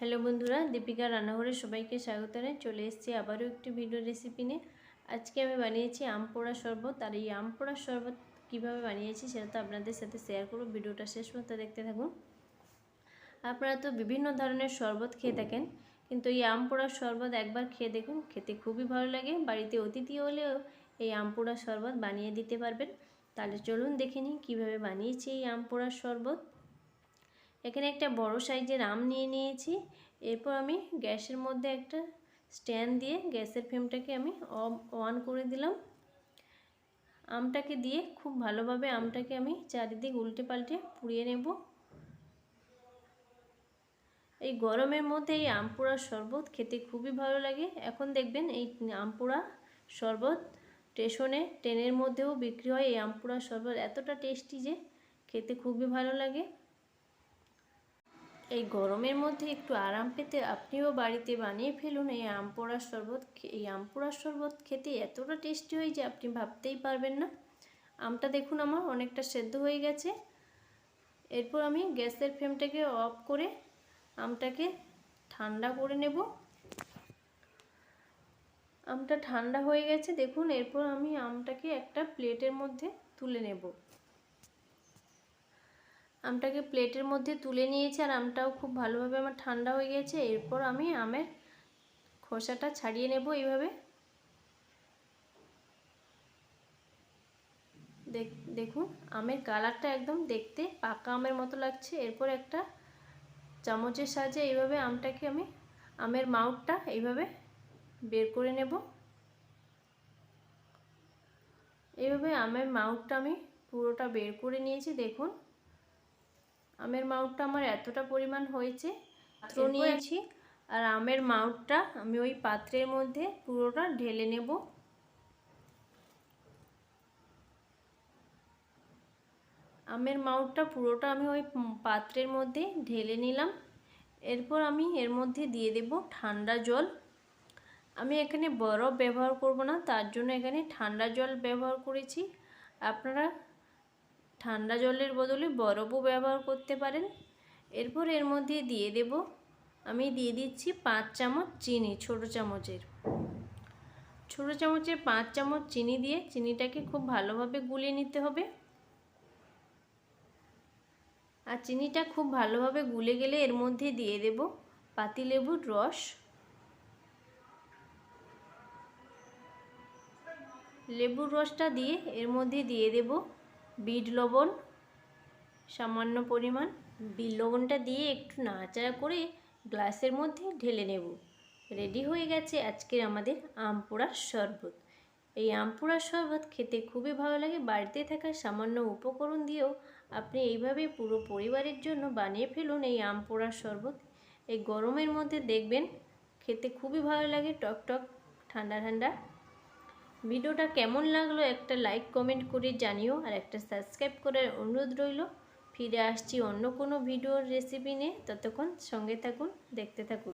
Hello বন্ধুরা দীপিকা রান্নাঘরে সবাইকে স্বাগত জানাই। চলে এসেছি আবারও একটি ভিডিও রেসিপি নিয়ে। আজকে আমি বানিয়েছি আম পোড়া শরবত। আর এই আম পোড়া শরবত কীভাবে বানিয়েছি সেটা তো আপনাদের সাথে শেয়ার করব। ভিডিওটা শেষ পর্যন্ত দেখতে থাকুন। আপনারা তো বিভিন্ন ধরনের শরবত খেয়ে থাকেন, কিন্তু এই আম পোড়ার শরবত একবার খেয়ে দেখুন, খেতে খুবই ভালো লাগে। বাড়িতে অতিথি হলেও এই আম পোড়া শরবত বানিয়ে দিতে পারবেন। তাহলে চলুন দেখে নিই কীভাবে বানিয়েছি এই আম পোড়ার শরবত। এখানে একটা বড় সাইজের আম নিয়ে নিয়েছি। এরপর আমি গ্যাসের মধ্যে একটা স্ট্যান্ড দিয়ে গ্যাসের ফ্লেমটাকে আমি অন করে দিলাম। আমটাকে দিয়ে খুব ভালোভাবে আমটাকে আমি চারিদিক উল্টে পাল্টে পুড়িয়ে নেব। এই গরমের মধ্যে এই আমপুরা শরবত খেতে খুবই ভালো লাগে। এখন দেখবেন এই আমপুরা শরবত স্টেশনে, ট্রেনের মধ্যেও বিক্রি হয়। এই আমপুরা শরবত এতটা টেস্টি যে খেতে খুবই ভালো লাগে। এই গরমের মধ্যে একটু আরাম পেতে আপনিও বাড়িতে বানিয়ে ফেলুন এই আম পোড়ার শরবত এই আম পোড়ার শরবত খেতে এতটা টেস্টি হয় যে আপনি ভাবতেই পারবেন না। আমটা দেখুন আমার অনেকটা সেদ্ধ হয়ে গেছে। এরপর আমি গ্যাসের ফ্লেমটাকে অফ করে আমটাকে ঠান্ডা করে নেব। আমটা ঠান্ডা হয়ে গেছে দেখুন, এরপর আমি আমটাকে একটা প্লেটের মধ্যে তুলে নেব। আমটাকে প্লেটের মধ্যে তুলে নিয়েছি আর আমটাও খুব ভালোভাবে আমার ঠান্ডা হয়ে গেছে। এরপর আমি আমের খোসাটা ছাড়িয়ে নেব এইভাবে। দেখুন, আমের কালারটা একদম দেখতে পাকা আমের মতো লাগছে। এরপর একটা চামচের সাহায্যে এইভাবে আমটাকে আমি আমের মাউটটা এইভাবে বের করে নেব। এইভাবে আমের মাউটটা আমি পুরোটা বের করে নিয়েছি। দেখুন আমের মাউটটা আমার এতটা পরিমাণ হয়েছে। পাত্র নিয়েছি আর আমের মাউটটা আমি ওই পাত্রের মধ্যে পুরোটা ঢেলে নেব। আমের মাউটটা পুরোটা আমি ওই পাত্রের মধ্যে ঢেলে নিলাম। এরপর আমি এর মধ্যে দিয়ে দেব ঠান্ডা জল। আমি এখানে বরফ ব্যবহার করব না তার জন্য এখানে ঠান্ডা জল ব্যবহার করেছি। আপনারা ঠান্ডা জলের বদলে বরফও ব্যবহার করতে পারেন। এরপর এর মধ্যে দিয়ে দেব, আমি দিয়ে দিচ্ছি পাঁচ চামচ চিনি, ছোট চামচের। ছোট চামচের পাঁচ চামচ চিনি দিয়ে চিনিটাকে খুব ভালোভাবে গুলিয়ে নিতে হবে। আর চিনিটা খুব ভালোভাবে গুলে গেলে এর মধ্যে দিয়ে দেব পাতিলেবুর রস। লেবুর রসটা দিয়ে এর মধ্যে দিয়ে দেব বিট লবণ, সামান্য পরিমাণ। বিট লবণটা দিয়ে একটু নাড়াচাড়া করে গ্লাসের মধ্যে ঢেলে নেব। রেডি হয়ে গেছে আজকের আমাদের আম পোড়ার শরবত। এই আম পোড়ার শরবত খেতে খুবই ভালো লাগে। বাড়িতে থাকা সামান্য উপকরণ দিয়েও আপনি এইভাবে পুরো পরিবারের জন্য বানিয়ে ফেলুন এই আম পোড়ার শরবত। এই গরমের মধ্যে দেখবেন খেতে খুবই ভালো লাগে টক টক ঠান্ডা ঠান্ডা। ভিডিওটা কেমন লাগল একটা লাইক কমেন্ট করে জানিও আর একটা সাবস্ক্রাইব করার অনুরোধ রইল। ফিরে আসছি অন্য কোনো ভিডিওর রেসিপি নিয়ে। ততক্ষণ সঙ্গে থাকুন, দেখতে থাকুন।